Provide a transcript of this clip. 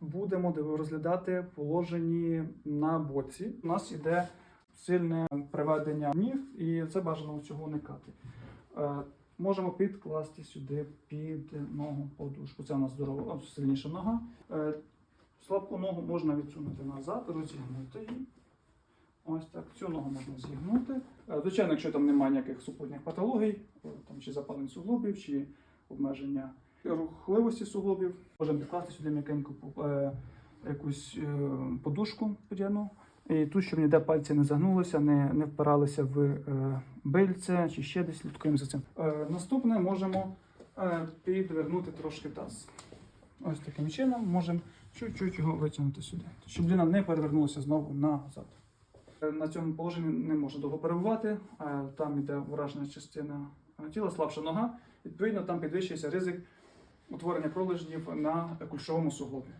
будемо розглядати положені на боці. У нас іде сильне приведення ніг, і це бажано цього уникати. Е, Можемо підкласти сюди під ногу подушку. Це у нас здорова, сильніша нога. Е, Слабку ногу можна відсунути назад, розігнути її. Ось так. Цю ногу можна зігнути. Е, Звичайно, якщо там немає ніяких супутніх патологій, там, чи запалень суглобів, чи обмеження рухливості суглобів, можемо підкласти сюди м'якеньку е, якусь е, подушку подяну. І тут, щоб ніде пальці не загнулися, не, не впиралися в е, бильце чи ще десь слідкуємо за цим. Е, наступне можемо е, підвернути трошки таз. Ось таким чином можемо чуть-чуть його витягнути сюди, щоб людина не перевернулася знову назад. Е, На цьому положенні не можна довго перебувати, е, там йде вражена частина тіла, слабша нога. Відповідно, там підвищується ризик утворення пролежнів на кульшовому суглобі.